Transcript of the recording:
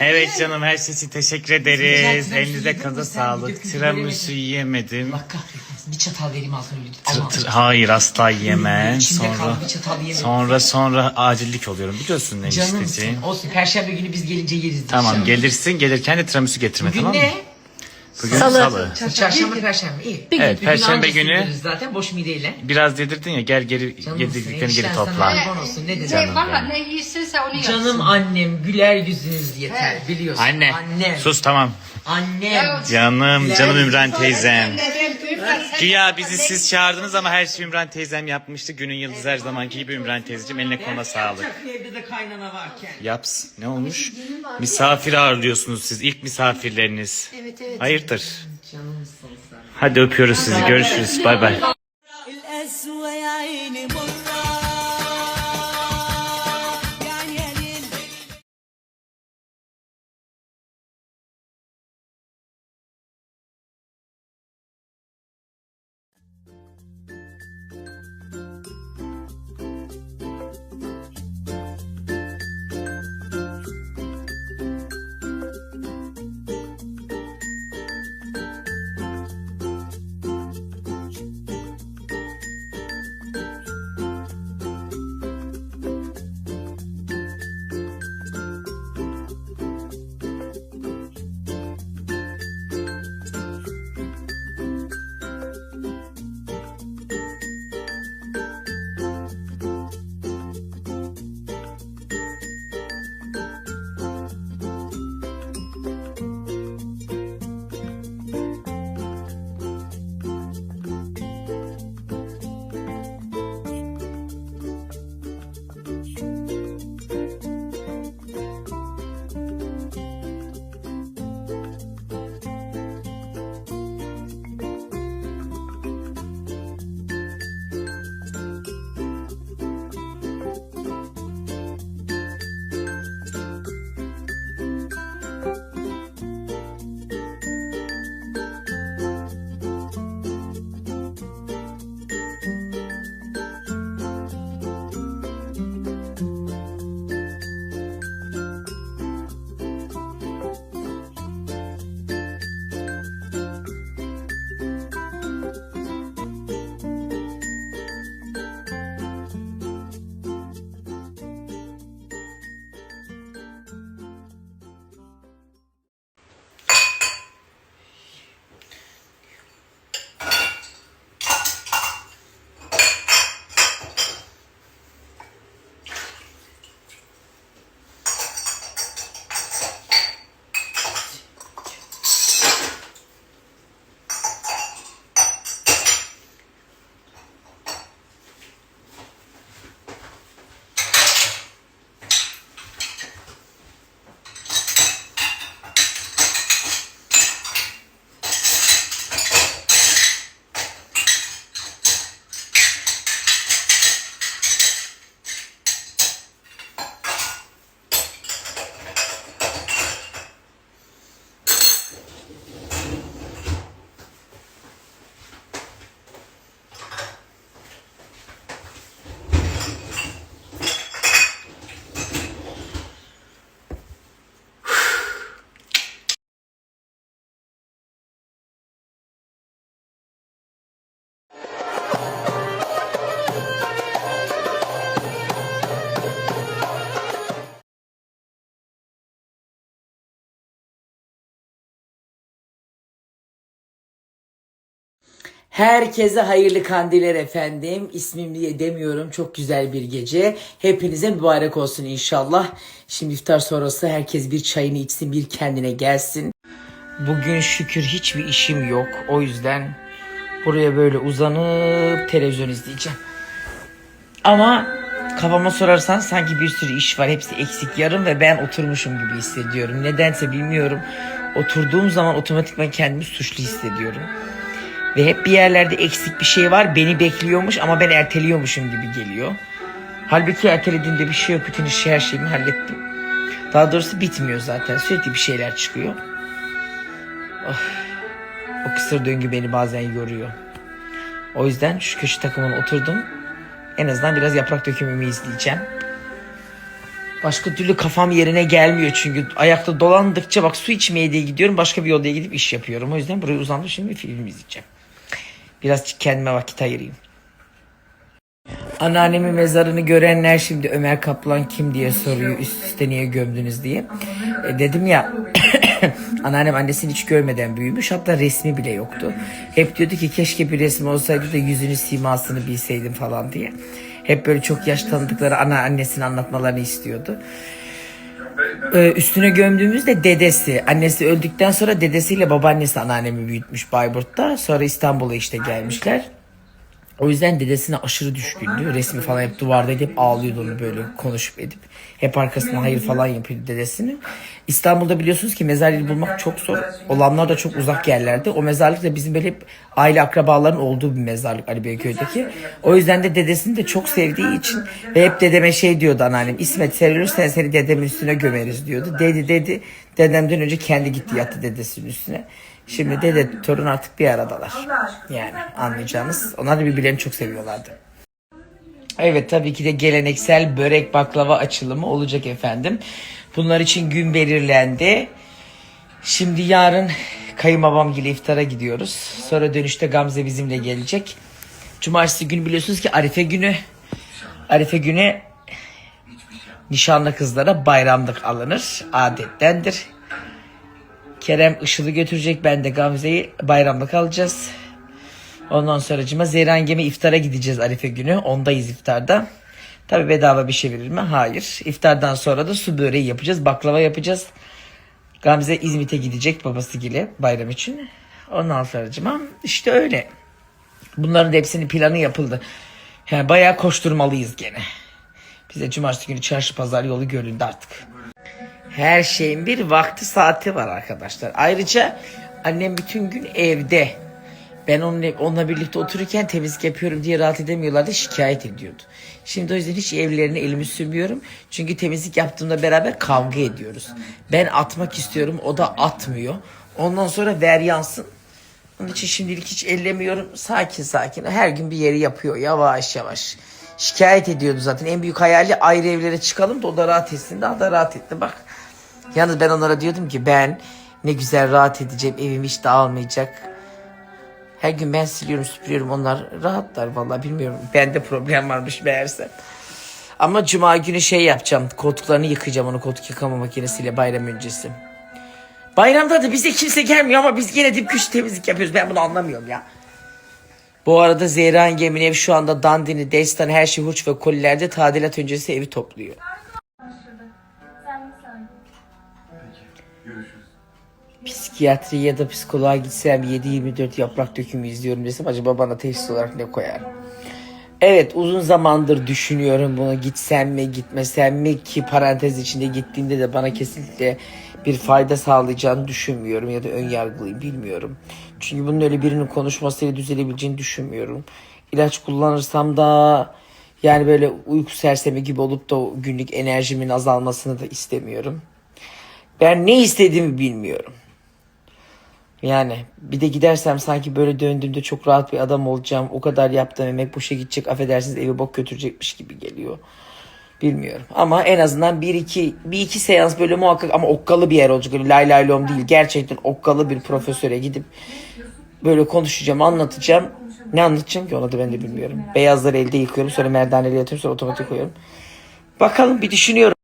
Evet canım her şey için teşekkür ederiz. Elinize sen? sağlık. Tiramisu yiyemedim. Allah kahretmesin. Bir çatal vereyim altına öyle. Tır- Ama tır- hayır asla yemem. içinde Sonra kaldı bir çatal yemedim. sonra sonra acillik oluyorum biliyorsun ne Canımsın. istediğim. Olsun. Perşembe günü biz gelince yeriz. Tamam inşallah. gelirsin gelirken de tiramisu getirme Bugün tamam mı? ne? Bugün Salı. salı. Çarşamba, perşembe. İyi. Evet, Bugün Perşembe anca günü- Zaten boş mideyle. Biraz yedirdin ya gel geri Canımsın, yedirdiklerini geri enişten topla. sana kurban olsun. Ne Ne, dedim? valla ne isterse onu yapsın. Canım annem güler yüzünüz yeter biliyorsun. Anne Annem. sus tamam. Annem. Canım canım Ümran teyzem. Güya bizi siz çağırdınız ama her şeyi Ümran teyzem yapmıştı. Günün yıldızı her zamanki gibi Ümran teyzeciğim eline koluna sağlık. Evde de kaynana varken. Yaps. Ne olmuş? Misafir ağırlıyorsunuz siz. ilk misafirleriniz. Evet evet. Hayırdır? Canımsın sen. Hadi öpüyoruz sizi. Görüşürüz. Bay bay. Herkese hayırlı kandiller efendim. İsmim diye demiyorum. Çok güzel bir gece. Hepinize mübarek olsun inşallah. Şimdi iftar sonrası herkes bir çayını içsin, bir kendine gelsin. Bugün şükür hiçbir işim yok. O yüzden buraya böyle uzanıp televizyon izleyeceğim. Ama kafama sorarsan sanki bir sürü iş var. Hepsi eksik yarım ve ben oturmuşum gibi hissediyorum. Nedense bilmiyorum. Oturduğum zaman otomatikman kendimi suçlu hissediyorum. Ve hep bir yerlerde eksik bir şey var. Beni bekliyormuş ama ben erteliyormuşum gibi geliyor. Halbuki ertelediğimde bir şey yok. Bütün işi her şeyimi hallettim. Daha doğrusu bitmiyor zaten. Sürekli bir şeyler çıkıyor. Of. O kısır döngü beni bazen yoruyor. O yüzden şu köşe takımına oturdum. En azından biraz yaprak dökümümü izleyeceğim. Başka türlü kafam yerine gelmiyor çünkü ayakta dolandıkça bak su içmeye diye gidiyorum başka bir odaya gidip iş yapıyorum. O yüzden buraya uzandım şimdi film izleyeceğim. Biraz kendime vakit ayırayım. Anneannemin mezarını görenler şimdi Ömer Kaplan kim diye soruyor üst üste niye gömdünüz diye. E, dedim ya anneannem annesini hiç görmeden büyümüş hatta resmi bile yoktu. Hep diyordu ki keşke bir resmi olsaydı da yüzünü simasını bilseydim falan diye. Hep böyle çok yaş tanıdıkları ana annesini anlatmalarını istiyordu. Ee, üstüne gömdüğümüzde dedesi. Annesi öldükten sonra dedesiyle babaannesi anneannemi büyütmüş Bayburt'ta. Sonra İstanbul'a işte gelmişler. O yüzden dedesine aşırı düşkündü. Resmi falan hep duvarda hep ağlıyordu onu böyle konuşup edip. Hep arkasına hayır falan yapıyordu dedesini. İstanbul'da biliyorsunuz ki mezar bulmak çok zor. Olanlar da çok uzak yerlerde. O mezarlık da bizim böyle hep aile akrabaların olduğu bir mezarlık Ali Beyköy'deki. O yüzden de dedesini de çok sevdiği için ve hep dedeme şey diyordu anneannem. İsmet sen ölürsen seni dedemin üstüne gömeriz diyordu. Dedi dedi. Dedemden önce kendi gitti yattı dedesinin üstüne. Şimdi dede torun artık bir aradalar. Yani anlayacağınız. Onlar da birbirlerini çok seviyorlardı. Evet tabii ki de geleneksel börek baklava açılımı olacak efendim. Bunlar için gün belirlendi. Şimdi yarın kayınbabam ile iftara gidiyoruz. Sonra dönüşte Gamze bizimle gelecek. Cumartesi günü biliyorsunuz ki Arife günü. Arife günü nişanlı kızlara bayramlık alınır. Adettendir. Kerem Işıl'ı götürecek. Ben de Gamze'yi bayramlık alacağız. Ondan sonra cima Zeyran Gemi iftara gideceğiz Arife günü. Ondayız iftarda. Tabi bedava bir şey verir mi? Hayır. İftardan sonra da su böreği yapacağız. Baklava yapacağız. Gamze İzmit'e gidecek babası gibi bayram için. Ondan sonra cima işte öyle. Bunların da hepsinin planı yapıldı. Yani bayağı koşturmalıyız gene. Bize cumartesi günü çarşı pazar yolu göründü artık. Her şeyin bir vakti saati var arkadaşlar. Ayrıca annem bütün gün evde. Ben onunla, onunla birlikte otururken temizlik yapıyorum diye rahat edemiyorlardı şikayet ediyordu. Şimdi o yüzden hiç evlerine elimi sürmüyorum. Çünkü temizlik yaptığımda beraber kavga ediyoruz. Ben atmak istiyorum o da atmıyor. Ondan sonra ver yansın. Onun için şimdilik hiç ellemiyorum. Sakin sakin. Her gün bir yeri yapıyor yavaş yavaş. Şikayet ediyordu zaten. En büyük hayali ayrı evlere çıkalım da o da rahat etsin. Daha da rahat etti bak. Yalnız ben onlara diyordum ki ben ne güzel rahat edeceğim. Evim hiç dağılmayacak. Her gün ben siliyorum süpürüyorum onlar rahatlar vallahi bilmiyorum. Bende problem varmış meğerse. Ama cuma günü şey yapacağım. Koltuklarını yıkayacağım onu koltuk yıkama makinesiyle bayram öncesi. Bayramda da bize kimse gelmiyor ama biz yine de güç temizlik yapıyoruz. Ben bunu anlamıyorum ya. Bu arada Zehra Yengemin ev şu anda dandini, destan, her şey hurç ve kolilerde tadilat öncesi evi topluyor. Psikiyatri ya da psikoloğa gitsem 7-24 yaprak dökümü izliyorum desem acaba bana teşhis olarak ne koyar? Evet uzun zamandır düşünüyorum bunu gitsem mi gitmesem mi ki parantez içinde gittiğimde de bana kesinlikle bir fayda sağlayacağını düşünmüyorum ya da ön yargılıyım bilmiyorum. Çünkü bunun öyle birinin konuşmasıyla düzelebileceğini düşünmüyorum. İlaç kullanırsam da yani böyle uyku sersemi gibi olup da günlük enerjimin azalmasını da istemiyorum. Ben ne istediğimi bilmiyorum. Yani bir de gidersem sanki böyle döndüğümde çok rahat bir adam olacağım. O kadar yaptığım emek boşa gidecek. Affedersiniz evi bok götürecekmiş gibi geliyor. Bilmiyorum. Ama en azından bir iki, bir iki seans böyle muhakkak ama okkalı bir yer olacak. Öyle lay lay lom değil. Gerçekten okkalı bir profesöre gidip böyle konuşacağım, anlatacağım. Ne anlatacağım ki onu da ben de bilmiyorum. Beyazları elde yıkıyorum. Sonra merdaneyle yatıyorum. Sonra otomatik koyuyorum. Bakalım bir düşünüyorum.